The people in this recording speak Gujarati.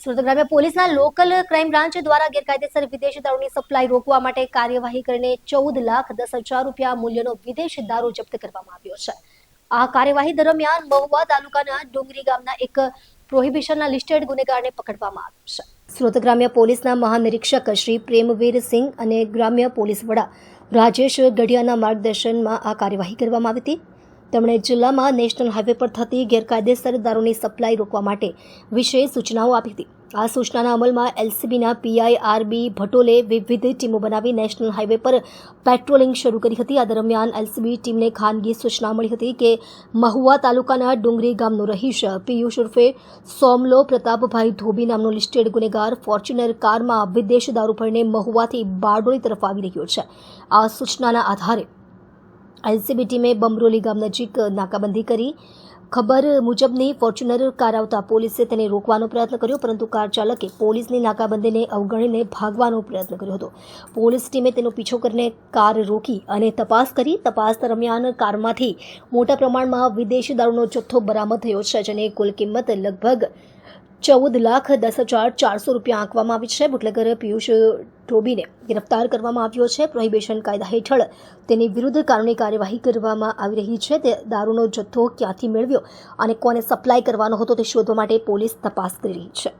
સુરત ગ્રામ્ય પોલીસના લોકલ ક્રાઇમ બ્રાન્ચ દ્વારા ગેરકાયદેસર વિદેશી દારૂની સપ્લાય રોકવા માટે કાર્યવાહી કરીને ચૌદ લાખ દસ હજાર રૂપિયા મૂલ્યનો વિદેશી દારૂ જપ્ત કરવામાં આવ્યો છે. આ કાર્યવાહી દરમિયાન મહુવા તાલુકાના ડુંગરી ગામના એક પ્રોહિબિશનના લિસ્ટેડ ગુનેગારને પકડવામાં આવ્યો છે. સુરત ગ્રામ્ય પોલીસના મહાનિરીક્ષક શ્રી પ્રેમવીર સિંહ અને ગ્રામ્ય પોલીસ વડા રાજેશ ગઢિયાના માર્ગદર્શનમાં આ કાર્યવાહી કરવામાં આવી હતી. તેમણે જિલ્લામાં નેશનલ હાઈવે પર થતી ગેરકાયદેસર દારૂની સપ્લાય રોકવા માટે વિશેષ સૂચનાઓ આપી હતી. આ સૂચનાના અમલમાં એલસીબીના પીઆઈ આરબી ભટોલે વિવિધ ટીમો બનાવી નેશનલ હાઈવે પર પેટ્રોલિંગ શરૂ કરી હતી. આ દરમિયાન એલસીબી ટીમને ખાનગી સૂચના મળી હતી કે મહુવા તાલુકાના ડુંગરી ગામનો રહીશ પિયુષ ઉર્ફે સોમલો પ્રતાપભાઈ ધોબી નામનો લિસ્ટેડ ગુનેગાર ફોર્ચ્યુનર કારમાં વિદેશ દારૂ ભરીને મહુવાથી બારડોલી તરફ આવી રહ્યો છે. આ સૂચનાના આધારે એલસીબી ટીમે બમરોલી ગામ નજીક નાકાબંધી કરી. ખબર મુજબની ફોર્ચ્યુનર કાર આવતા પોલીસે તેને રોકવાનો પ્રયત્ન કર્યો, પરંતુ કાર ચાલકે પોલીસની નાકાબંધીને અવગણીને ભાગવાનો પ્રયત્ન કર્યો હતો. પોલીસ ટીમે તેનો પીછો કરીને કાર રોકી અને તપાસ કરી. તપાસ દરમિયાન કારમાંથી મોટા પ્રમાણમાં વિદેશી દારૂનો જથ્થો બરામદ થયો છે, જેની કુલ કિંમત લગભગ ચૌદ લાખ દસ હજાર ચારસો રૂપિયા આંકવામાં આવી છે. બુટલેગર પિયુષ ટોબીને ગિરફ્તાર કરવામાં આવ્યો છે. પ્રોહિબિશન કાયદા હેઠળ તેની વિરુદ્ધ કાનૂની કાર્યવાહી કરવામાં આવી રહી છે. તે દારૂનો જથ્થો ક્યાંથી મેળવ્યો અને કોને સપ્લાય કરવાનો હતો તે શોધવા માટે પોલીસ તપાસ કરી રહી છે.